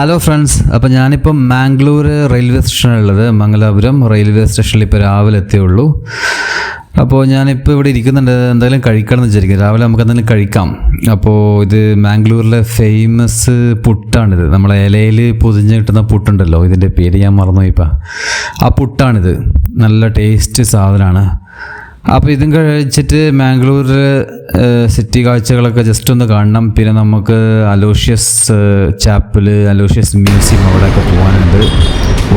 Hello friends അപ്പോൾ ഞാനിപ്പം Mangalore railway സ്റ്റേഷനിലുള്ളത്. മംഗലാപുരം റെയിൽവേ സ്റ്റേഷനിൽ ഇപ്പോൾ രാവിലെ എത്തിയുള്ളൂ. അപ്പോൾ ഞാനിപ്പോൾ ഇവിടെ ഇരിക്കുന്നുണ്ട്. എന്തായാലും കഴിക്കണം എന്ന് വിചാരിക്കും രാവിലെ നമുക്ക് എന്തെങ്കിലും കഴിക്കാം. അപ്പോൾ ഇത് മാംഗ്ലൂരിലെ ഫേമസ് പുട്ടാണിത്. നമ്മളെ ഇലയിൽ പൊതിഞ്ഞ് കിട്ടുന്ന പുട്ടുണ്ടല്ലോ. ഇതിന്റെ പേര് ഞാൻ മറന്നുപോയിപ്പോൾ ആ പുട്ടാണിത്. നല്ല ടേസ്റ്റ് സാധനമാണ്. അപ്പോൾ ഇതും കഴിച്ചിട്ട് മാംഗ്ലൂർ സിറ്റി കാഴ്ചകളൊക്കെ ജസ്റ്റ് ഒന്ന് കാണണം. പിന്നെ നമുക്ക് അലോഷ്യസ് ചാപ്പിൾ അലോഷ്യസ് മ്യൂസിയം അവിടെയൊക്കെ പോകാനുണ്ട്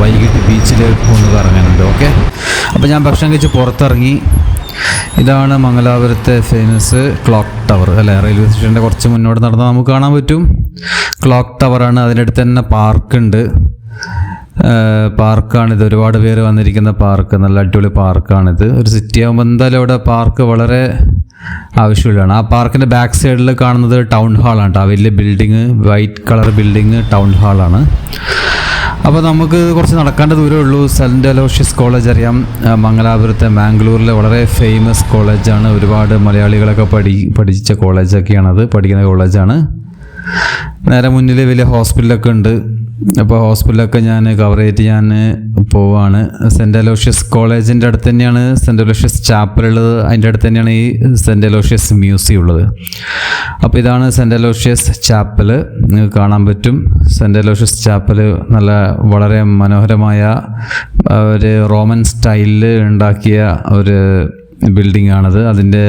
വൈകിട്ട് ബീച്ചിൽ ഒന്ന് കറങ്ങാനുണ്ട് ഓക്കെ അപ്പോൾ ഞാൻ ഭക്ഷണം കഴിച്ച് പുറത്തിറങ്ങി. ഇതാണ് മംഗലാപുരത്തെ ഫേമസ് ക്ലോക്ക് ടവർ അല്ലേ? റെയിൽവേ സ്റ്റേഷന്റെ കുറച്ച് മുന്നോട്ട് നടന്നാൽ നമുക്ക് കാണാൻ പറ്റും. ക്ലോക്ക് ടവറാണ് അതിന്റെ അടുത്ത് തന്നെ പാർക്കുണ്ട് പാർക്കാണിത്. ഒരുപാട് പേര് വന്നിരിക്കുന്ന പാർക്ക്. നല്ല അടിപൊളി പാർക്കാണിത്. ഒരു സിറ്റി ആകുമ്പോൾ എന്തായാലും അവിടെ പാർക്ക് വളരെ ആവശ്യമുള്ളതാണ്. ആ പാർക്കിന്റെ ബാക്ക് സൈഡിൽ കാണുന്നത് ടൗൺ ഹാളാണ് കേട്ടോ വലിയ building white colour building town ഹാളാണ് അപ്പോൾ നമുക്ക് കുറച്ച് നടക്കേണ്ട ദൂരമേ ഉള്ളൂ. സെന്റ് അലോഷ്യസ് കോളേജ് അറിയാം. മംഗലാപുരത്തെ മാംഗ്ലൂരിലെ വളരെ ഫേമസ് കോളേജാണ് ഒരുപാട് മലയാളികളൊക്കെ പഠി പഠിച്ച കോളേജൊക്കെയാണത് പഠിക്കുന്ന കോളേജാണ് നേരെ മുന്നിൽ വലിയ ഹോസ്പിറ്റലൊക്കെ ഉണ്ട്. അപ്പോൾ ഹോസ്പിറ്റലൊക്കെ ഞാൻ കവർ ചെയ്തിട്ട് ഞാൻ പോവാണ്. സെന്റ് അലോഷ്യസ് കോളേജിന്റെ അടുത്ത് തന്നെയാണ് സെന്റ് അലോഷ്യസ് ചാപ്പൽ ഉള്ളത്. അതിന്റെ അടുത്ത് തന്നെയാണ് ഈ സെന്റ് അലോഷ്യസ് മ്യൂസിയം ഉള്ളത്. അപ്പോൾ ഇതാണ് സെന്റ് അലോഷ്യസ് ചാപ്പൽ നിങ്ങൾക്ക് കാണാൻ പറ്റും. സെന്റ് അലോഷ്യസ് ചാപ്പൽ നല്ല വളരെ മനോഹരമായ ഒരു റോമൻ സ്റ്റൈലിൽ ഉണ്ടാക്കിയ ഒരു ബിൽഡിംഗ് ആണത്. അതിന്റെ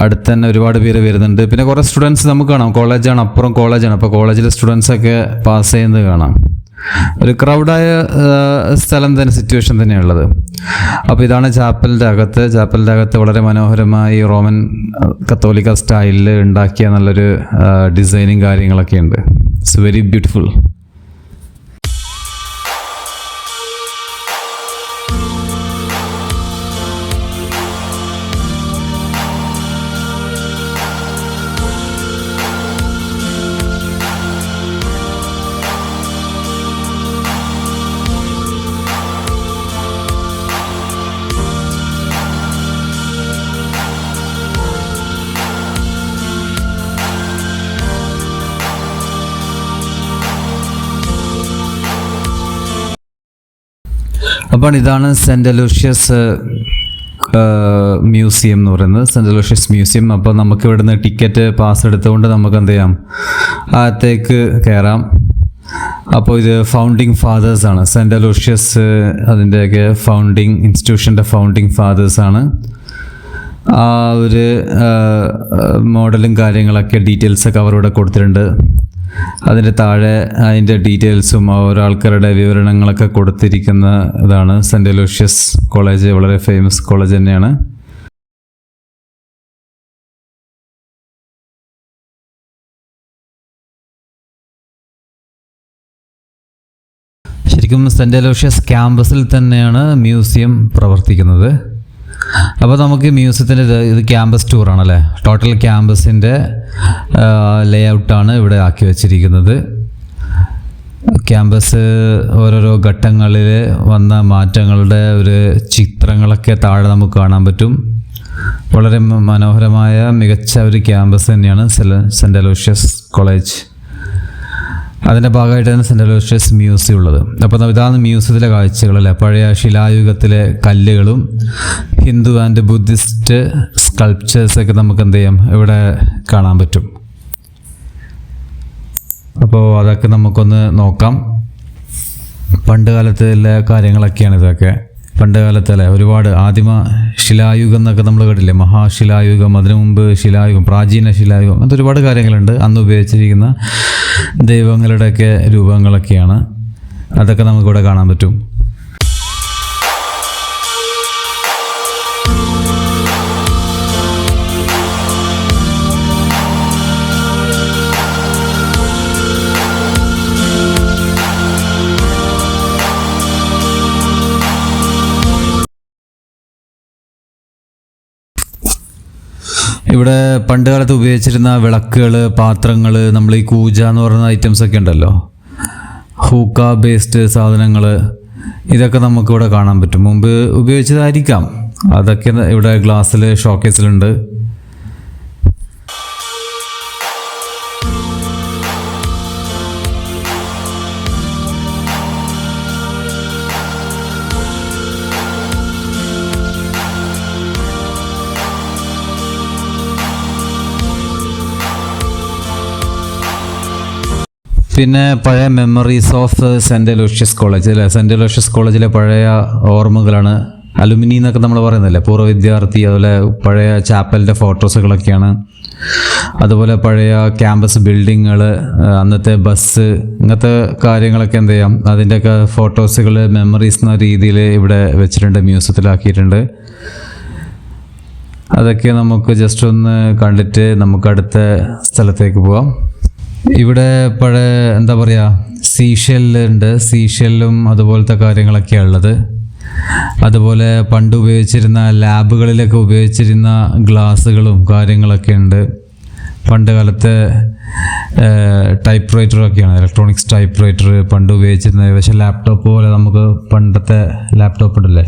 അടുത്ത് തന്നെ ഒരുപാട് പേര് വരുന്നുണ്ട്. പിന്നെ കുറേ സ്റ്റുഡൻസ് നമുക്ക് കാണാം. കോളേജാണ് അപ്പുറം കോളേജാണ്. അപ്പോൾ കോളേജിലെ സ്റ്റുഡൻസൊക്കെ പാസ് ചെയ്യുന്നത് കാണാം. ഒരു ക്രൗഡായ സ്ഥലം തന്നെ സിറ്റുവേഷൻ തന്നെയുള്ളത് അപ്പോൾ ഇതാണ് ചാപ്പലിന്റെ അകത്ത്. ചാപ്പലിന്റെ അകത്ത് വളരെ മനോഹരമായി റോമൻ കത്തോലിക്ക സ്റ്റൈലിൽ ഉണ്ടാക്കിയ നല്ലൊരു ഡിസൈനും കാര്യങ്ങളൊക്കെ ഉണ്ട്. ഇറ്റ്സ് വെരി ബ്യൂട്ടിഫുൾ അപ്പോൾ ഇതാണ് സെന്റ് അലൂഷ്യസ് മ്യൂസിയം എന്ന് പറയുന്നത്. Saint Aloysius museum. അപ്പോൾ നമുക്ക് ഇവിടുന്ന് ടിക്കറ്റ് പാസ് എടുത്തുകൊണ്ട് നമുക്ക് എന്ത് ചെയ്യാം? അകത്തേക്ക് കയറാം അപ്പോൾ ഇത് ഫൗണ്ടിങ് ഫാദേഴ്സ് ആണ്. സെന്റ് അലൂഷ്യസ് അതിന്റെയൊക്കെ ഫൗണ്ടിങ് ഇൻസ്റ്റിറ്റ്യൂഷന്റെ ഫൗണ്ടിങ് ഫാദേഴ്സ് ആണ്. ആ ഒരു മോഡലും കാര്യങ്ങളൊക്കെ ഡീറ്റെയിൽസൊക്കെ അവരോട് കൊടുത്തിട്ടുണ്ട്. അതിന്റെ താഴെ അതിന്റെ ഡീറ്റെയിൽസും ഓരോ ആൾക്കാരുടെ വിവരണങ്ങളൊക്കെ കൊടുത്തിരിക്കുന്ന ഇതാണ് സെന്റ് ലൂഷ്യസ് കോളേജ് വളരെ ഫേമസ് കോളേജ് തന്നെയാണ്. ശരിക്കും സെന്റ് ലൂഷ്യസ് ക്യാമ്പസിൽ തന്നെയാണ് മ്യൂസിയം പ്രവർത്തിക്കുന്നത്. അപ്പോൾ നമുക്ക് മ്യൂസിയത്തിന്റെ ഇത് ക്യാമ്പസ് ടൂറാണല്ലേ ടോട്ടൽ ക്യാമ്പസിന്റെ ലേ ഔട്ടാണ് ഇവിടെ ആക്കി വച്ചിരിക്കുന്നത്. ക്യാമ്പസ് ഓരോരോ ഘട്ടങ്ങളിൽ വന്ന മാറ്റങ്ങളുടെ ഒരു ചിത്രങ്ങളൊക്കെ താഴെ നമുക്ക് കാണാൻ പറ്റും. വളരെ മനോഹരമായ മികച്ച ഒരു ക്യാമ്പസ് തന്നെയാണ് സെന്റ് അലോഷ്യസ് കോളേജ്. അതിന്റെ ഭാഗമായിട്ട് തന്നെ സെന്റ് അലോഷ്യസ് മ്യൂസിയം ഉള്ളത്. അപ്പോൾ ഇതാണ് മ്യൂസിയത്തിലെ കാഴ്ചകളല്ലേ? പഴയ ശിലായുഗത്തിലെ കല്ലുകളും ഹിന്ദു ആൻഡ് ബുദ്ധിസ്റ്റ് സ്കൾപ്ചേഴ്സൊക്കെ നമുക്ക് എന്ത് ചെയ്യാം? ഇവിടെ കാണാൻ പറ്റും. അപ്പോൾ അതൊക്കെ നമുക്കൊന്ന് നോക്കാം. പണ്ട് കാലത്തിലെ കാര്യങ്ങളൊക്കെയാണ് ഇതൊക്കെ. പണ്ട് കാലത്തല്ലേ ഒരുപാട് ആദിമ ശിലായുഗം എന്നൊക്കെ നമ്മൾ കേട്ടില്ലേ? മഹാശിലായുഗം അതിനു മുമ്പ് ശിലായുഗം പ്രാചീന ശിലായുഗം അങ്ങനത്തെ ഒരുപാട് കാര്യങ്ങളുണ്ട്. അന്ന് ഉപയോഗിച്ചിരിക്കുന്ന ദൈവങ്ങളുടെയൊക്കെ രൂപങ്ങളൊക്കെയാണ്. അതൊക്കെ നമുക്കിവിടെ കാണാൻ പറ്റും. ഇവിടെ പണ്ട് കാലത്ത് ഉപയോഗിച്ചിരുന്ന വിളക്കുകൾ പാത്രങ്ങൾ നമ്മൾ ഈ കൂജ എന്ന് പറയുന്ന ഐറ്റംസ് ഒക്കെ ഉണ്ടല്ലോ. ഹൂക്ക ബേസ്ഡ് സാധനങ്ങൾ ഇതൊക്കെ നമുക്കിവിടെ കാണാൻ പറ്റും. മുമ്പ് ഉപയോഗിച്ചതായിരിക്കാം. അതൊക്കെ ഇവിടെ ഗ്ലാസ്സിൽ ഷോക്കേസിലുണ്ട്. പിന്നെ പഴയ memories of Saint Aloysius college അല്ലേ? സെന്റ് ലൂഷ്യസ് കോളേജിലെ പഴയ ഓർമ്മകളാണ് അലുമിനി എന്നൊക്കെ നമ്മൾ പറയുന്നില്ലേ പൂർവ വിദ്യാർത്ഥി അതുപോലെ പഴയ ചാപ്പലിന്റെ ഫോട്ടോസുകളൊക്കെയാണ് അതുപോലെ പഴയ ക്യാമ്പസ് ബിൽഡിങ്ങുകൾ അന്നത്തെ ബസ് ഇങ്ങനത്തെ കാര്യങ്ങളൊക്കെ എന്ത് ചെയ്യാം? അതിന്റെയൊക്കെ ഫോട്ടോസുകൾ മെമ്മറീസ് എന്ന രീതിയിൽ ഇവിടെ വെച്ചിട്ടുണ്ട് മ്യൂസിയത്തിലാക്കിയിട്ടുണ്ട് അതൊക്കെ നമുക്ക് ജസ്റ്റ് ഒന്ന് കണ്ടിട്ട് നമുക്ക് അടുത്ത സ്ഥലത്തേക്ക് പോവാം. ഇവിടെ പഴയ എന്താ പറയുക സീഷെല്ലുണ്ട്. സീഷെല്ലും അതുപോലത്തെ കാര്യങ്ങളൊക്കെയാണ് ഉള്ളത്. അതുപോലെ പണ്ട് ഉപയോഗിച്ചിരുന്ന ലാബുകളിലൊക്കെ ഉപയോഗിച്ചിരുന്ന ഗ്ലാസ്സുകളും കാര്യങ്ങളൊക്കെ ഉണ്ട്. പണ്ട് കാലത്തെ ടൈപ്പ് റൈറ്ററൊക്കെയാണ് ഇലക്ട്രോണിക്സ് ടൈപ്പ് റൈറ്റർ പണ്ട് ഉപയോഗിച്ചിരുന്നത്. പക്ഷേ ലാപ്ടോപ്പ് പോലെ നമുക്ക് പണ്ടത്തെ ലാപ്ടോപ്പ് ഉണ്ടല്ലേ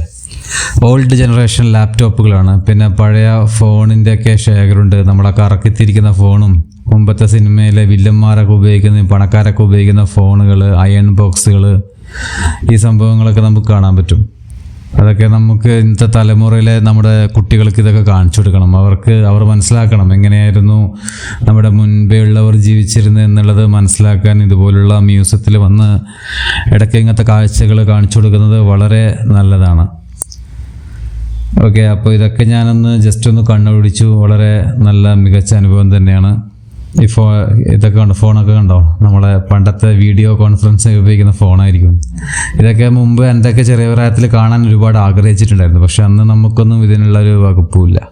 ഓൾഡ് ജനറേഷൻ ലാപ്ടോപ്പുകളാണ് പിന്നെ പഴയ ഫോണിന്റെയൊക്കെ ശേഖരമുണ്ട്. നമ്മളൊക്കെ കറക്കിത്തിരിക്കുന്ന ഫോണും മുമ്പത്തെ സിനിമയിലെ വില്ലന്മാരൊക്കെ ഉപയോഗിക്കുന്ന പണക്കാരൊക്കെ ഉപയോഗിക്കുന്ന ഫോണുകൾ അയൺ ബോക്സുകൾ ഈ സംഭവങ്ങളൊക്കെ നമുക്ക് കാണാൻ പറ്റും. അതൊക്കെ നമുക്ക് ഇന്നത്തെ തലമുറയിലെ നമ്മുടെ കുട്ടികൾക്ക് ഇതൊക്കെ കാണിച്ചു കൊടുക്കണം. അവർക്ക് അവർ മനസ്സിലാക്കണം എങ്ങനെയായിരുന്നു നമ്മുടെ മുൻപേ ഉള്ളവർ ജീവിച്ചിരുന്നത് എന്നുള്ളത് മനസ്സിലാക്കാൻ ഇതുപോലുള്ള മ്യൂസിയത്തിൽ വന്ന് ഇടയ്ക്ക് ഇങ്ങനത്തെ കാഴ്ചകൾ കാണിച്ചു കൊടുക്കുന്നത് വളരെ നല്ലതാണ്. ഓക്കെ അപ്പോൾ ഇതൊക്കെ ഞാനൊന്ന് ജസ്റ്റ് ഒന്ന് കണ്ണുപിടിച്ചു. വളരെ നല്ല മികച്ച അനുഭവം തന്നെയാണ്. ഫോ ഇതൊക്കെ കണ്ടോ? ഫോണൊക്കെ കണ്ടോ? നമ്മളെ പണ്ടത്തെ വീഡിയോ കോൺഫറൻസ് ഉപയോഗിക്കുന്ന ഫോണായിരിക്കും. ഇതൊക്കെ മുമ്പ് എന്തൊക്കെ ചെറിയ പ്രായത്തിൽ കാണാൻ ഒരുപാട് ആഗ്രഹിച്ചിട്ടുണ്ടായിരുന്നു. പക്ഷെ അന്ന് നമുക്കൊന്നും ഇതിനുള്ള ഒരു വകുപ്പുമില്ല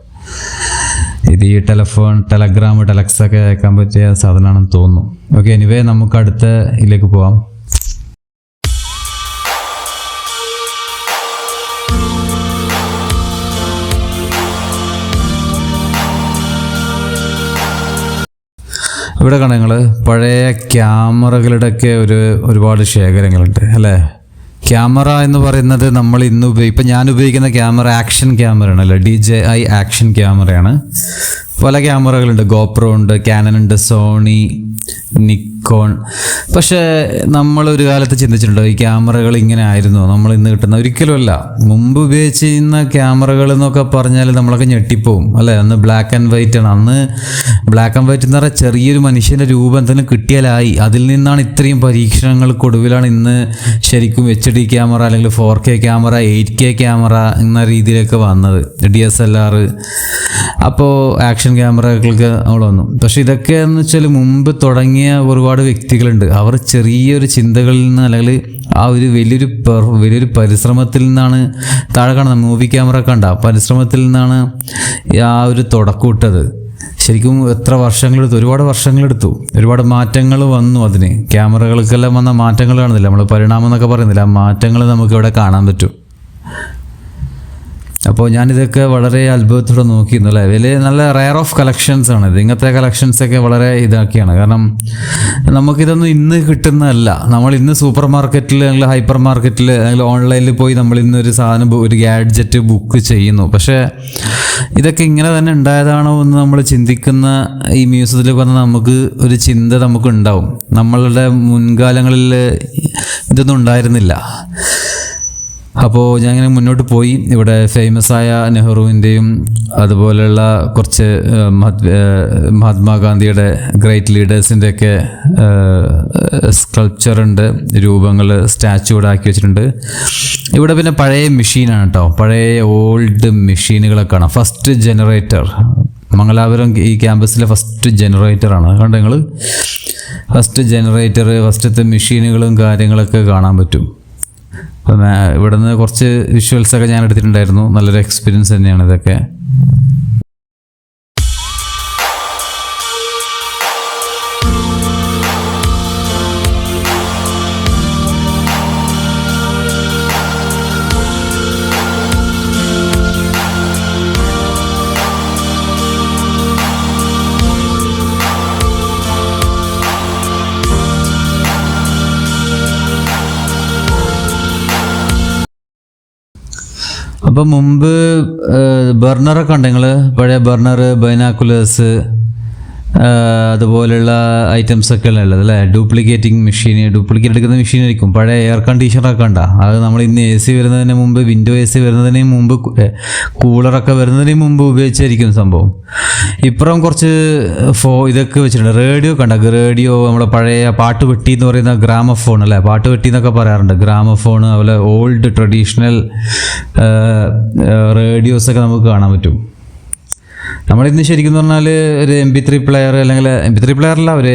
ഇത് ഈ ടെലഫോൺ ടെലഗ്രാം ടെലക്സ് ഒക്കെ അയക്കാൻ പറ്റിയ സാധനമാണെന്ന് തോന്നുന്നു. ഓക്കെ എനിവേ നമുക്ക് അടുത്ത ഇതിലേക്ക് പോവാം. ഇവിടെ കാണാം നിങ്ങൾ പഴയ ക്യാമറകളുടെയൊക്കെ ഒരു ഒരുപാട് ശേഖരങ്ങളുണ്ട് അല്ലേ? ക്യാമറ എന്ന് പറയുന്നത് നമ്മൾ ഇന്ന് ഉപയോഗി ഇപ്പം ഞാൻ ഉപയോഗിക്കുന്ന ക്യാമറ ആക്ഷൻ ക്യാമറയാണ് അല്ലേ? ഡി ജെ ഐ ആക്ഷൻ ക്യാമറയാണ്. പല ക്യാമറകളുണ്ട്. ഗോപ്രോ ഉണ്ട് കാനൻ ഉണ്ട് സോണി നിക്കോൺ പക്ഷേ നമ്മൾ ഒരു കാലത്ത് ചിന്തിച്ചിട്ടുണ്ടോ ഈ ക്യാമറകൾ ഇങ്ങനെ ആയിരുന്നു? നമ്മൾ ഇന്ന് കിട്ടുന്ന ഒരിക്കലുമല്ല മുമ്പ് ഉപയോഗിച്ചിരുന്ന ക്യാമറകൾ എന്നൊക്കെ പറഞ്ഞാൽ നമ്മളൊക്കെ ഞെട്ടിപ്പോവും അല്ലേ? അന്ന് ബ്ലാക്ക് ആൻഡ് വൈറ്റ് ആണ്. അന്ന് ബ്ലാക്ക് ആൻഡ് വൈറ്റ് എന്ന് പറഞ്ഞാൽ ചെറിയൊരു മനുഷ്യന്റെ രൂപം തന്നെ കിട്ടിയാലായി. അതിൽ നിന്നാണ് ഇത്രയും പരീക്ഷണങ്ങൾക്കൊടുവിലാണ് ഇന്ന് ശരിക്കും എച്ച് ഡി ക്യാമറ അല്ലെങ്കിൽ four K camera eight K camera എന്ന രീതിയിലൊക്കെ വന്നത്. ഡി എസ് എൽ ആർ അപ്പോൾ ആക്ഷൻ ക്യാമറകൾക്ക് നമ്മൾ വന്നു. പക്ഷേ ഇതൊക്കെ എന്ന് വെച്ചാൽ മുമ്പ് തുടങ്ങിയ ഒരുപാട് വ്യക്തികളുണ്ട്. അവർ ചെറിയൊരു ചിന്തകളിൽ നിന്ന് അല്ലെങ്കിൽ ആ ഒരു വലിയൊരു വലിയൊരു പരിശ്രമത്തിൽ നിന്നാണ് താഴെ കാണുന്നത് മൂവി ക്യാമറ കണ്ട പരിശ്രമത്തിൽ നിന്നാണ് ആ ഒരു തുടക്കൂട്ടത് ശരിക്കും എത്ര വർഷങ്ങളെടുത്തു ഒരുപാട് വർഷങ്ങളെടുത്തു ഒരുപാട് മാറ്റങ്ങൾ വന്നു അതിന്. ക്യാമറകൾക്കെല്ലാം വന്ന മാറ്റങ്ങൾ കാണുന്നില്ല. നമ്മൾ പരിണാമം എന്നൊക്കെ പറയുന്നില്ല. മാറ്റങ്ങൾ നമുക്ക് ഇവിടെ കാണാൻ പറ്റും. അപ്പോൾ ഞാനിതൊക്കെ വളരെ അത്ഭുതത്തോടെ നോക്കിയിരുന്നു അല്ലേ? വലിയ നല്ല റയർ ഓഫ് കളക്ഷൻസ് ആണ് ഇത്. ഇങ്ങനത്തെ കളക്ഷൻസ് ഒക്കെ വളരെ ഇതാക്കിയാണ്. കാരണം നമുക്കിതൊന്നും ഇന്ന് കിട്ടുന്നതല്ല. നമ്മൾ ഇന്ന് സൂപ്പർ മാർക്കറ്റിൽ അല്ലെങ്കിൽ ഹൈപ്പർ മാർക്കറ്റിൽ അല്ലെങ്കിൽ ഓൺലൈനിൽ പോയി നമ്മൾ ഇന്ന് ഒരു സാധനം ഒരു ഗാഡ്ജറ്റ് ബുക്ക് ചെയ്യുന്നു. പക്ഷേ ഇതൊക്കെ ഇങ്ങനെ തന്നെ ഉണ്ടായതാണോ എന്ന് നമ്മൾ ചിന്തിക്കുന്ന ഈ മ്യൂസിയത്തിൽ വന്ന നമുക്ക് ഒരു ചിന്ത നമുക്ക് ഉണ്ടാവും നമ്മളുടെ മുൻകാലങ്ങളിൽ ഇതൊന്നും ഉണ്ടായിരുന്നില്ല. അപ്പോൾ ഞാൻ ഇങ്ങനെ മുന്നോട്ട് പോയി. ഇവിടെ ഫേമസ് ആയ നെഹ്റുവിന്റെയും അതുപോലെയുള്ള കുറച്ച് മഹാത്മാഗാന്ധിയുടെ ഗ്രേറ്റ് ലീഡേഴ്സിന്റെ ഒക്കെ സ്കൾപ്ചർ ഉണ്ട് രൂപങ്ങൾ സ്റ്റാച്ചു ഇവിടെ ആക്കി വെച്ചിട്ടുണ്ട്. ഇവിടെ പിന്നെ പഴയ മെഷീനാണ് കേട്ടോ പഴയ ഓൾഡ് മെഷീനുകളൊക്കെ കാണാം ഫസ്റ്റ് ജനറേറ്റർ മംഗലാപുരം ഈ ക്യാമ്പസിലെ ഫസ്റ്റ് ജനറേറ്ററാണ് കണ്ടോ നിങ്ങൾ ഫസ്റ്റ് ജനറേറ്റർ ഫസ്റ്റത്തെ മെഷീനുകളും കാര്യങ്ങളൊക്കെ കാണാൻ പറ്റും. അപ്പം ഇവിടെ നിന്ന് കുറച്ച് വിഷ്വൽസ് ഒക്കെ ഞാൻ എടുത്തിട്ടുണ്ടായിരുന്നു. നല്ലൊരു എക്സ്പീരിയൻസ് തന്നെയാണ് ഇതൊക്കെ. അപ്പം മുമ്പ് ബർണറൊക്കെ ഉണ്ട് നിങ്ങൾ പഴയ ബർണർ ബൈനാക്കുലേഴ്സ് അതുപോലെയുള്ള ഐറ്റംസ് ഒക്കെ ഉള്ളത് അല്ലേ? ഡ്യൂപ്ലിക്കേറ്റിംഗ് മെഷീൻ ഡ്യൂപ്ലിക്കേറ്റ് എടുക്കുന്ന മെഷീൻ ആയിരിക്കും. പഴയ എയർ കണ്ടീഷണറൊക്കെ ഉണ്ട അത് നമ്മൾ ഇന്ന് എ സി വരുന്നതിന് മുമ്പ് വിൻഡോ എ സി വരുന്നതിന് മുമ്പ് കൂളറൊക്കെ വരുന്നതിന് മുമ്പ് ഉപയോഗിച്ചായിരിക്കും സംഭവം. ഇപ്പുറം കുറച്ച് ഫോ ഇതൊക്കെ വെച്ചിട്ടുണ്ട്. റേഡിയോ കണ്ട? റേഡിയോ നമ്മുടെ പഴയ പാട്ട് വെട്ടി എന്ന് പറയുന്ന ഗ്രാമഫോൺ അല്ലേ? പാട്ട് പെട്ടി എന്നൊക്കെ പറയാറുണ്ട്. ഗ്രാമഫോൺ അതുപോലെ ഓൾഡ് ട്രഡീഷണൽ റേഡിയോസൊക്കെ നമുക്ക് കാണാൻ പറ്റും. നമ്മളിന്ന് ശരിക്കും പറഞ്ഞാൽ ഒരു എം പി ത്രീ പ്ലെയർ അല്ലെങ്കിൽ എം പി ത്രീ പ്ലെയറല്ല ഒരു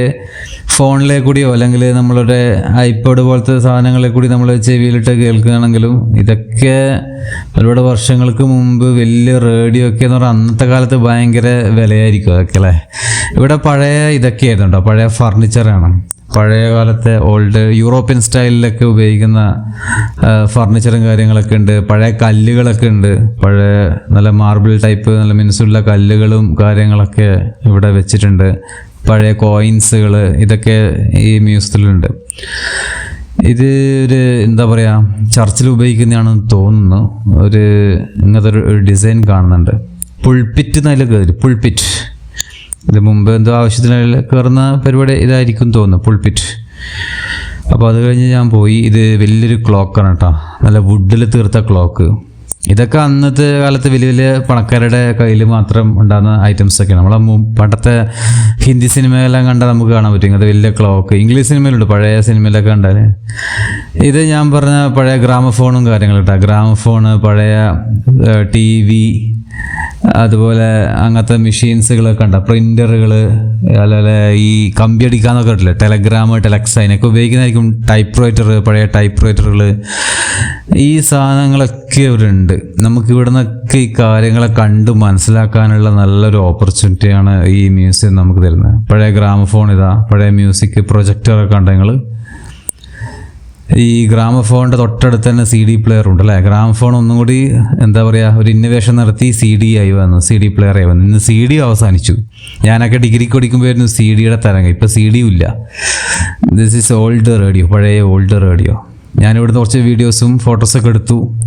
ഫോണിലെ കൂടിയോ അല്ലെങ്കിൽ നമ്മളുടെ ഐപോഡ് പോലത്തെ സാധനങ്ങളെ കൂടി നമ്മൾ ചെവിയിലിട്ട് കേൾക്കുകയാണെങ്കിലും ഇതൊക്കെ ഒരുപാട് വർഷങ്ങൾക്ക് മുമ്പ് വലിയ റേഡിയോ ഒക്കെ എന്ന് പറഞ്ഞാൽ അന്നത്തെ കാലത്ത് ഭയങ്കര വിലയായിരിക്കും അതൊക്കെ അല്ലേ? ഇവിടെ പഴയ ഇതൊക്കെയായിരുന്നു കേട്ടോ പഴയ ഫർണിച്ചറാണ് പഴയ കാലത്തെ ഓൾഡ് യൂറോപ്യൻ സ്റ്റൈലിലൊക്കെ ഉപയോഗിക്കുന്ന ഫർണിച്ചറും കാര്യങ്ങളൊക്കെ ഉണ്ട്. പഴയ കല്ലുകളൊക്കെ ഉണ്ട്. പഴയ നല്ല മാർബിൾ ടൈപ്പ് നല്ല മിനുസുള്ള കല്ലുകളും കാര്യങ്ങളൊക്കെ ഇവിടെ വെച്ചിട്ടുണ്ട്. പഴയ കോയിൻസുകൾ ഇതൊക്കെ ഈ മ്യൂസിയത്തിലുണ്ട് ഇത് ഒരു എന്താ പറയുക ചർച്ചിൽ ഉപയോഗിക്കുന്നതാണെന്ന് തോന്നുന്നു. ഒരു ഇങ്ങനത്തെ ഒരു ഡിസൈൻ കാണുന്നുണ്ട്. പുൾപിറ്റ് എന്നതിൽ കയറി പുൾപിറ്റ് ഇത് മുമ്പ് എന്തോ ആവശ്യത്തിന് കയറുന്ന പരിപാടി ഇതായിരിക്കും തോന്നുന്നു പുൾപിറ്റ് അപ്പോൾ അത് കഴിഞ്ഞ് ഞാൻ പോയി. ഇത് വലിയൊരു ക്ലോക്കാണ് കേട്ടോ നല്ല വുഡിൽ തീർത്ത ക്ലോക്ക് ഇതൊക്കെ അന്നത്തെ കാലത്ത് വലിയ വലിയ പണക്കാരുടെ കയ്യിൽ മാത്രം ഉണ്ടാകുന്ന ഐറ്റംസ് ഒക്കെ നമ്മളെ പണ്ടത്തെ ഹിന്ദി സിനിമയെല്ലാം കണ്ടാൽ നമുക്ക് കാണാൻ പറ്റും. അത് വലിയ ക്ലോക്ക് ഇംഗ്ലീഷ് സിനിമയിലുണ്ട് പഴയ സിനിമയിലൊക്കെ കണ്ടാൽ ഇത് ഞാൻ പറഞ്ഞ പഴയ ഗ്രാമഫോണും കാര്യങ്ങളും കേട്ടോ ഗ്രാമഫോണ് പഴയ ടി വി അതുപോലെ അങ്ങനത്തെ മെഷീൻസുകളൊക്കെ ഉണ്ട് പ്രിന്ററുകൾ അതുപോലെ ഈ കമ്പി അടിക്കാന്നൊക്കെ ഉണ്ടല്ലേ ടെലഗ്രാം ടെലക്സ് അതിനൊക്കെ ഉപയോഗിക്കുന്നതായിരിക്കും ടൈപ്പ് റൈറ്റർ പഴയ ടൈപ്പ് റൈറ്ററുകൾ ഈ സാധനങ്ങളൊക്കെ ഇവിടെ ഉണ്ട് നമുക്ക് ഇവിടെ നിന്നൊക്കെ ഈ കാര്യങ്ങളെ കണ്ട് മനസ്സിലാക്കാനുള്ള നല്ലൊരു ഓപ്പർച്യൂണിറ്റിയാണ് ഈ മ്യൂസിയം നമുക്ക് തരുന്നത്. പഴയ ഗ്രാമഫോൺ ഇതാ പഴയ മ്യൂസിക് പ്രൊജക്ടറൊക്കെ ഉണ്ട് നിങ്ങൾ ഈ ഗ്രാമഫോണിന്റെ തൊട്ടടുത്ത് തന്നെ സി ഡി പ്ലെയർ ഉണ്ട് അല്ലേ ഗ്രാമഫോൺ ഒന്നും കൂടി എന്താ പറയുക ഒരു ഇന്നവേഷൻ നടത്തി സി ഡി ആയി വന്നു സി ഡി പ്ലെയർ ആയി വന്നു. ഇന്ന് സി ഡി അവസാനിച്ചു. ഞാനൊക്കെ ഡിഗ്രിക്ക് പഠിക്കുമ്പോഴായിരുന്നു സി ഡിയുടെ തരംഗം. ഇപ്പോൾ സി ഡിയും ഇല്ല. ദിസ് ഈസ് ഓൾഡ് റേഡിയോ പഴയ ഓൾഡ് റേഡിയോ ഞാനിവിടുന്ന് കുറച്ച് വീഡിയോസും ഫോട്ടോസൊക്കെ എടുത്തു.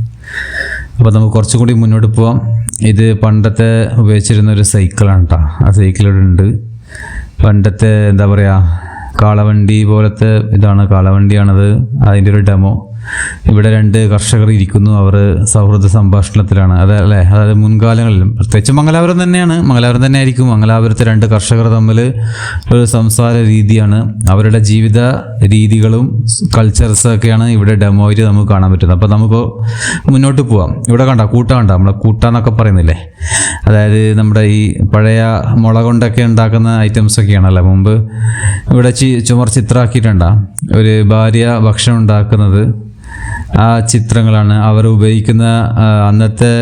അപ്പോൾ നമുക്ക് കുറച്ചും കൂടി മുന്നോട്ട് പോവാം. ഇത് പണ്ടത്തെ ഉപയോഗിച്ചിരുന്ന ഒരു സൈക്കിളാണ് കേട്ടോ ആ സൈക്കിളിവിടെ ഉണ്ട്. പണ്ടത്തെ എന്താ പറയുക കാളവണ്ടി പോലത്തെ ഇതാണ് കാളവണ്ടിയാണത്. അതിന്റെ ഒരു ഡെമോ. ഇവിടെ രണ്ട് കർഷകർ ഇരിക്കുന്നു. അവർ സൗഹൃദ സംഭാഷണത്തിലാണ്. അതെ അല്ലേ? അതായത് മുൻകാലങ്ങളിലും. പ്രത്യേകിച്ച് മംഗലാപുരം തന്നെയാണ്. മംഗലാപുരം തന്നെ ആയിരിക്കും. മംഗലാപുരത്തെ രണ്ട് കർഷകർ തമ്മിൽ ഒരു സംസാര രീതിയാണ്. അവരുടെ ജീവിത രീതികളും കൾച്ചർസൊക്കെയാണ് ഇവിടെ ഡെമോയിൽ നമുക്ക് കാണാൻ പറ്റുന്നത്. അപ്പോൾ നമുക്ക് മുന്നോട്ട് പോവാം. ഇവിടെ കണ്ട? കൂട്ട കണ്ട? നമ്മളെ കൂട്ടാന്നൊക്കെ പറയുന്നില്ലേ? അതായത് നമ്മുടെ ഈ പഴയ മുള കൊണ്ടൊക്കെ ഉണ്ടാക്കുന്ന ഐറ്റംസ് ഒക്കെയാണല്ലോ? മുമ്പ് ഇവിടെ ചി ചുമർ ചിത്രമാക്കിയിട്ടുണ്ടാ ഒരു ഭാര്യ ഭക്ഷണം ഉണ്ടാക്കുന്നത്. ആ ചിത്രങ്ങളാണ് അവർ ഉപയോഗിക്കുന്ന അന്നത്തെ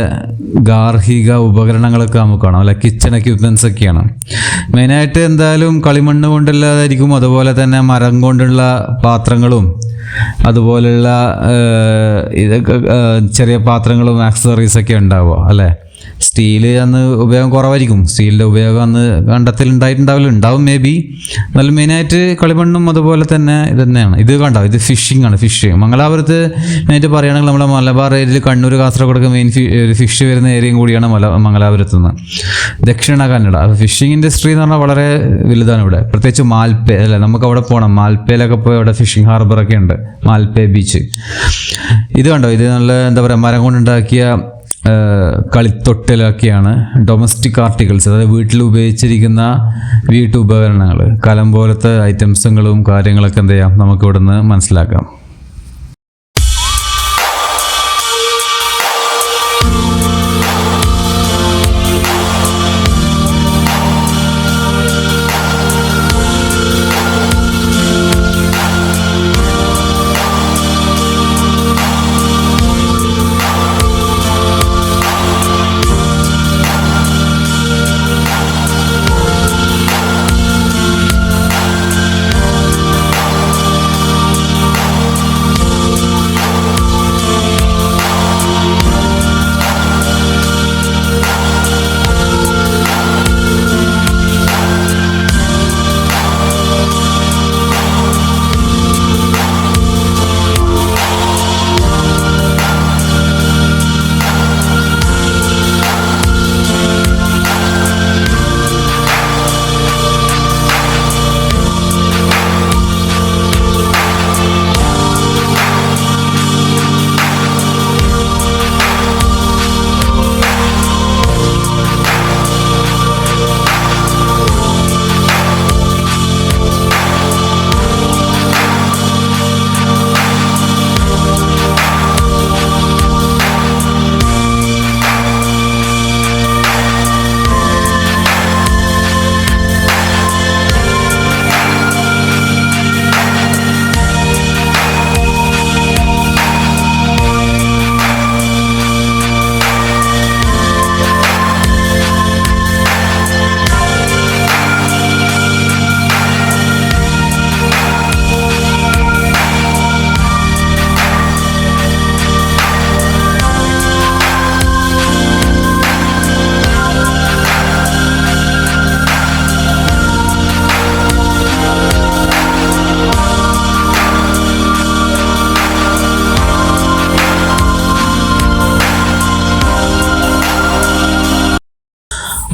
ഗാർഹിക ഉപകരണങ്ങളൊക്കെ നമുക്ക് കാണാം. അല്ല കിച്ചൺ എക്യുപ്മെൻസ് ഒക്കെയാണ്. മെയിനായിട്ട് എന്തായാലും കളിമണ്ണ് കൊണ്ടുള്ളതായിരിക്കും. അതുപോലെ തന്നെ മരം കൊണ്ടുള്ള പാത്രങ്ങളും അതുപോലുള്ള ഇതൊക്കെ ചെറിയ പാത്രങ്ങളും ആക്സസറീസ് ഒക്കെ ഉണ്ടാവുക അല്ലേ? സ്റ്റീൽ അന്ന് ഉപയോഗം കുറവായിരിക്കും. സ്റ്റീലിന്റെ ഉപയോഗം അന്ന് കണ്ടത്തിൽ ഉണ്ടായിട്ടുണ്ടാവില്ല. ഉണ്ടാവും മേ ബി എന്നാലും മെയിനായിട്ട് കളിമണ്ണും അതുപോലെ തന്നെ ഇത് തന്നെയാണ്. ഇത് കണ്ടോ? ഇത് ഫിഷിംഗ് ആണ്. ഫിഷ് മംഗലാപുരത്ത് മെയിനായിട്ട് പറയുകയാണെങ്കിൽ നമ്മുടെ മലബാർ ഏരിയയിൽ കണ്ണൂർ കാസർഗോഡൊക്കെ മെയിൻ ഫിഷ് വരുന്ന ഏരിയയും കൂടിയാണ് മല മംഗലാപുരത്ത് നിന്ന്. ദക്ഷിണ കന്നഡ. ഫിഷിംഗ് ഇൻഡസ്ട്രി എന്ന് പറഞ്ഞാൽ വളരെ വലുതാണ് ഇവിടെ. പ്രത്യേകിച്ച് മാൽപ്പേ അല്ലേ നമുക്ക് അവിടെ പോകണം മാൽപ്പയിലൊക്കെ പോയി അവിടെ ഫിഷിംഗ് ഹാർബറൊക്കെ ഉണ്ട്. മാൽപ്പേ ബീച്ച് ഇത് കണ്ടോ? ഇത് നല്ല എന്താ പറയുക മരം കൊണ്ടുണ്ടാക്കിയ കളിത്തൊട്ടിലൊക്കെയാണ് ഡൊമസ്റ്റിക് ആർട്ടിക്കിൾസ് അതായത് വീട്ടിൽ ഉപയോഗിച്ചിരിക്കുന്ന വീട്ടുപകരണങ്ങൾ കലം പോലത്തെ ഐറ്റംസുകളും കാര്യങ്ങളൊക്കെ എന്ത് ചെയ്യാം? നമുക്ക് ഇവിടുന്ന് മനസ്സിലാക്കാം.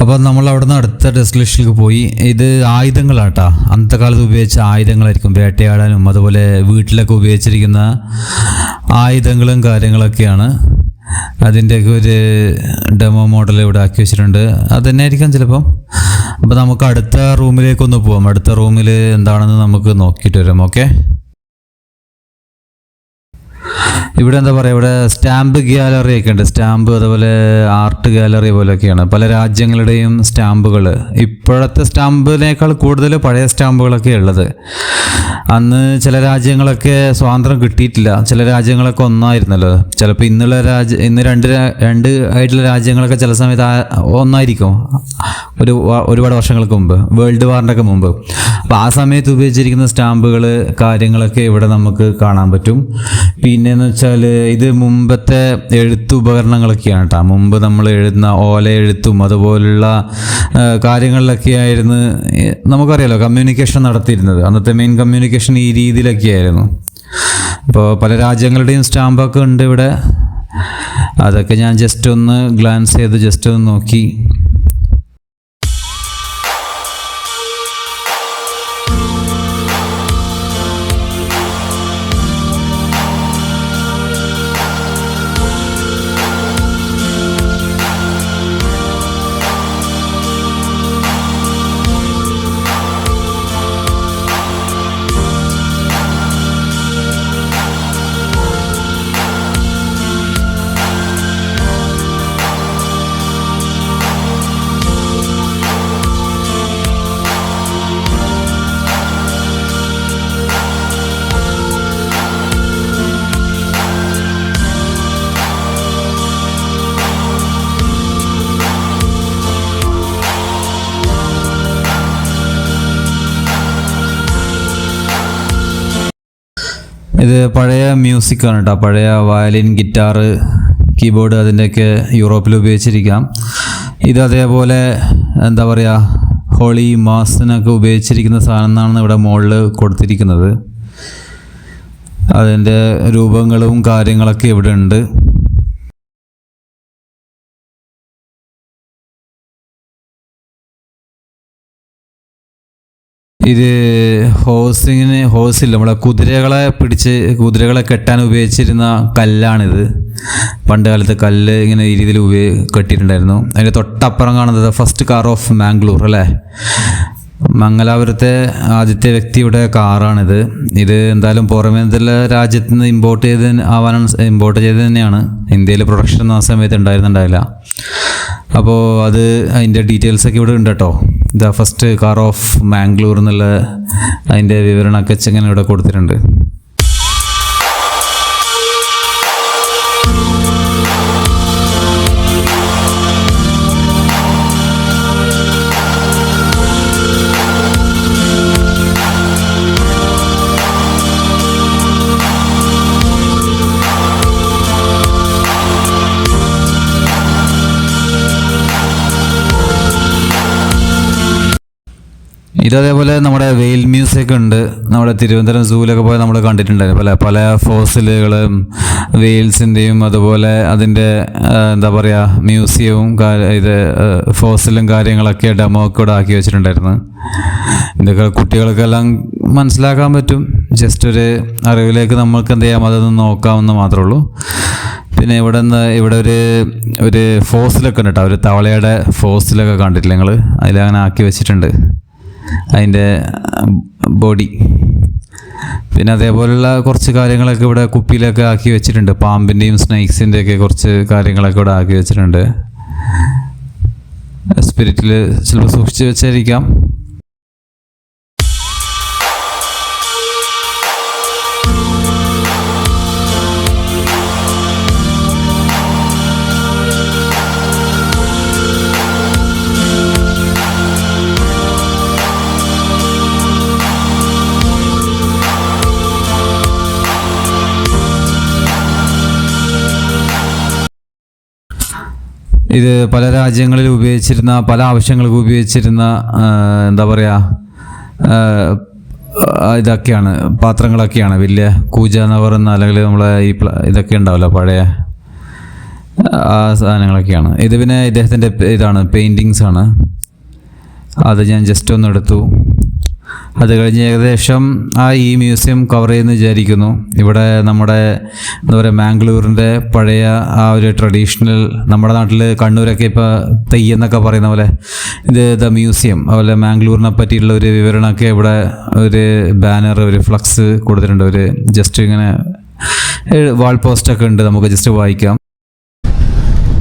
അപ്പോൾ നമ്മൾ അവിടുന്ന് അടുത്ത ഡെസ്റ്റിനേഷനിലേക്ക് പോയി. ഇത് ആയുധങ്ങളാട്ടാ. അന്നത്തെ കാലത്ത് ഉപയോഗിച്ച ആയുധങ്ങളായിരിക്കും. വേട്ടയാടാനും അതുപോലെ വീട്ടിലൊക്കെ ഉപയോഗിച്ചിരിക്കുന്ന ആയുധങ്ങളും കാര്യങ്ങളൊക്കെയാണ്. അതിന്റെയൊക്കെ ഒരു ഡെമോ മോഡൽ ഇവിടെ ആക്കി വെച്ചിട്ടുണ്ട്. അത് തന്നെ ആയിരിക്കാം ചിലപ്പം. അപ്പോൾ നമുക്ക് അടുത്ത റൂമിലേക്കൊന്ന് പോവാം. അടുത്ത റൂമിൽ എന്താണെന്ന് നമുക്ക് നോക്കിയിട്ട് വരാം. ഓക്കെ ഇവിടെ എന്താ പറയുക ഇവിടെ സ്റ്റാമ്പ് ഗ്യാലറി ഒക്കെ ഉണ്ട്. സ്റ്റാമ്പ് അതുപോലെ ആർട്ട് ഗ്യാലറി പോലെയൊക്കെയാണ്. പല രാജ്യങ്ങളുടെയും സ്റ്റാമ്പുകൾ. ഇപ്പോഴത്തെ സ്റ്റാമ്പിനേക്കാൾ കൂടുതൽ പഴയ സ്റ്റാമ്പുകളൊക്കെ ഉള്ളത്. അന്ന് ചില രാജ്യങ്ങളൊക്കെ സ്വാതന്ത്ര്യം കിട്ടിയിട്ടില്ല. ചില രാജ്യങ്ങളൊക്കെ ഒന്നായിരുന്നല്ലോ. ചിലപ്പോൾ ഇന്നുള്ള രാജ്യ ഇന്ന് രണ്ട് രണ്ട് ആയിട്ടുള്ള രാജ്യങ്ങളൊക്കെ ചില സമയത്ത് ഒന്നായിരിക്കും. ഒരു ഒരുപാട് വർഷങ്ങൾക്ക് മുമ്പ്. വേൾഡ് വാറിന്റെ മുമ്പ്. അപ്പോൾ ആ സമയത്ത് ഉപയോഗിച്ചിരിക്കുന്ന സ്റ്റാമ്പുകൾ കാര്യങ്ങളൊക്കെ ഇവിടെ നമുക്ക് കാണാൻ പറ്റും. പിന്നെന്ന് വെച്ചാൽ ഇത് മുമ്പത്തെ എഴുത്ത് ഉപകരണങ്ങളൊക്കെയാണ് കേട്ടോ മുമ്പ് നമ്മൾ എഴുതുന്ന ഓല എഴുത്തും അതുപോലുള്ള കാര്യങ്ങളിലൊക്കെ ആയിരുന്നു നമുക്കറിയാലോ കമ്മ്യൂണിക്കേഷൻ നടത്തിയിരുന്നത്. അന്നത്തെ മെയിൻ കമ്മ്യൂണിക്കേഷൻ ഈ രീതിയിലൊക്കെയായിരുന്നു. അപ്പോൾ പല രാജ്യങ്ങളുടെയും സ്റ്റാമ്പൊക്കെ ഉണ്ട് ഇവിടെ. അതൊക്കെ ഞാൻ ജസ്റ്റ് ഒന്ന് ഗ്ലാൻസ് ചെയ്ത് ജസ്റ്റ് ഒന്ന് നോക്കി. ഇത് പഴയ മ്യൂസിക് ആണ് കേട്ടോ പഴയ വയലിൻ ഗിറ്റാറ് കീബോർഡ് അതിന്റെയൊക്കെ യൂറോപ്പിൽ ഉപയോഗിച്ചിരിക്കാം. ഇത് അതേപോലെ എന്താ പറയുക ഹോളി മാസിനൊക്കെ ഉപയോഗിച്ചിരിക്കുന്ന സാധനം എന്നാണ് ഇവിടെ മുകളിൽ കൊടുത്തിരിക്കുന്നത്. അതിന്റെ രൂപങ്ങളും കാര്യങ്ങളൊക്കെ ഇവിടെ ഉണ്ട്. ഇത് ഹോസിങ്ങിന് ഹോസില്ല നമ്മളെ കുതിരകളെ പിടിച്ച് കുതിരകളെ കെട്ടാൻ ഉപയോഗിച്ചിരുന്ന കല്ലാണിത്. പണ്ട് കാലത്ത് കല്ല് ഇങ്ങനെ ഈ രീതിയിൽ ഉപയോഗ കെട്ടിയിട്ടുണ്ടായിരുന്നു. അതിന്റെ തൊട്ടപ്പുറം കാണുന്നത് ഫസ്റ്റ് കാർ ഓഫ് മാംഗ്ലൂർ അല്ലേ? മംഗലാപുരത്തെ ആദ്യത്തെ വ്യക്തിയുടെ കാറാണിത്. ഇത് എന്തായാലും പുറമേ രാജ്യത്ത് നിന്ന് ഇമ്പോർട്ട് ചെയ്ത് ആവാനാണ് ഇമ്പോർട്ട് ചെയ്ത് തന്നെയാണ്. ഇന്ത്യയിൽ പ്രൊഡക്ഷൻ ആ സമയത്ത് ഉണ്ടായിരുന്നുണ്ടായില്ല. അപ്പോൾ അത് അതിന്റെ ഡീറ്റെയിൽസ് ഒക്കെ ഇവിടെ ഉണ്ട് കേട്ടോ. The first car of Mangalore എന്നുള്ള അതിന്റെ വിവരണമൊക്കെ ചെങ്ങനെ ഇവിടെ കൊടുത്തിട്ടുണ്ട്. ഇതേപോലെ നമ്മുടെ വെയിൽ മ്യൂസിയൊക്കെ ഉണ്ട്. നമ്മുടെ തിരുവനന്തപുരം സൂവിലൊക്കെ പോയി നമ്മൾ കണ്ടിട്ടുണ്ടായിരുന്നു പല പല ഫോസിലുകളും വെയിൽസിന്റെയും അതുപോലെ അതിന്റെ എന്താ പറയുക മ്യൂസിയവും ഇത് ഫോസിലും കാര്യങ്ങളൊക്കെ ഡെമോ ഒക്കെ ഇവിടെ ആക്കി വെച്ചിട്ടുണ്ടായിരുന്നു. ഇതൊക്കെ കുട്ടികൾക്കെല്ലാം മനസ്സിലാക്കാൻ പറ്റും. ജസ്റ്റ് ഒരു അറിവിലേക്ക് നമ്മൾക്ക് എന്ത് ചെയ്യാം അതൊന്ന് നോക്കാമെന്ന് മാത്രമേ ഉള്ളൂ. പിന്നെ ഇവിടെ നിന്ന് ഇവിടെ ഒരു ഒരു ഫോസിലൊക്കെ ഉണ്ട് കേട്ടോ ഒരു തവളയുടെ ഫോസിലൊക്കെ കണ്ടിട്ടില്ല നിങ്ങൾ അതിലങ്ങനെ ആക്കി വെച്ചിട്ടുണ്ട്. അതിന്റെ ബോഡി. പിന്നെ അതേപോലെയുള്ള കുറച്ച് കാര്യങ്ങളൊക്കെ ഇവിടെ കുപ്പിയിലൊക്കെ ആക്കി വെച്ചിട്ടുണ്ട്. പാമ്പിന്റെയും സ്നേക്സിന്റെ ഒക്കെ കുറച്ച് കാര്യങ്ങളൊക്കെ ഇവിടെ ആക്കി വെച്ചിട്ടുണ്ട്. സ്പിരിറ്റിൽ ചിലപ്പോൾ സൂക്ഷിച്ച് വെച്ചായിരിക്കാം. ഇത് പല രാജ്യങ്ങളിൽ ഉപയോഗിച്ചിരുന്ന പല ആവശ്യങ്ങൾക്ക് ഉപയോഗിച്ചിരുന്ന എന്താ പറയുക ഇതൊക്കെയാണ് പാത്രങ്ങളൊക്കെയാണ്. വലിയ കൂജ എന്ന് പറയുന്ന അല്ലെങ്കിൽ നമ്മളെ ഈ ഇതൊക്കെ ഉണ്ടാവില്ല പഴയ ആ സാധനങ്ങളൊക്കെയാണ്. ഇത് പിന്നെ ഇദ്ദേഹത്തിന്റെ ഇതാണ് പെയിന്റിങ്സ് ആണ്. അത് ഞാൻ ജസ്റ്റ് ഒന്ന് എടുത്തു. അത് കഴിഞ്ഞ് ഏകദേശം ആ ഈ മ്യൂസിയം കവർ ചെയ്യുമെന്ന് വിചാരിക്കുന്നു. ഇവിടെ നമ്മുടെ എന്താ പറയുക മാംഗ്ലൂരിന്റെ പഴയ ആ ഒരു ട്രഡീഷണൽ നമ്മുടെ നാട്ടിൽ കണ്ണൂരൊക്കെ ഇപ്പോൾ തെയ്യെന്നൊക്കെ പറയുന്ന പോലെ ഇത് ദ മ്യൂസിയം അതുപോലെ മാംഗ്ലൂരിനെ പറ്റിയിട്ടുള്ള ഒരു വിവരണമൊക്കെ ഇവിടെ ഒരു ബാനർ ഒരു ഫ്ലക്സ് കൊടുത്തിട്ടുണ്ട്. ഒരു ജസ്റ്റ് ഇങ്ങനെ വാൾ പോസ്റ്റൊക്കെ ഉണ്ട്. നമുക്ക് ജസ്റ്റ് വായിക്കാം.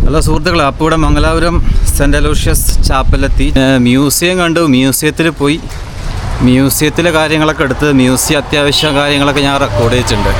ഹലോ സുഹൃത്തുക്കളെ അപ്പോൾ ഇവിടെ മംഗലാപുരം സെന്റ് അലോഷ്യസ് ചാപ്പലെത്തി മ്യൂസിയം കണ്ടു. മ്യൂസിയത്തിൽ പോയി. മ്യൂസിയത്തിലെ കാര്യങ്ങളൊക്കെ എടുത്ത് മ്യൂസിയം അത്യാവശ്യ കാര്യങ്ങളൊക്കെ ഞാൻ റെക്കോർഡ് ചെയ്തിട്ടുണ്ട്.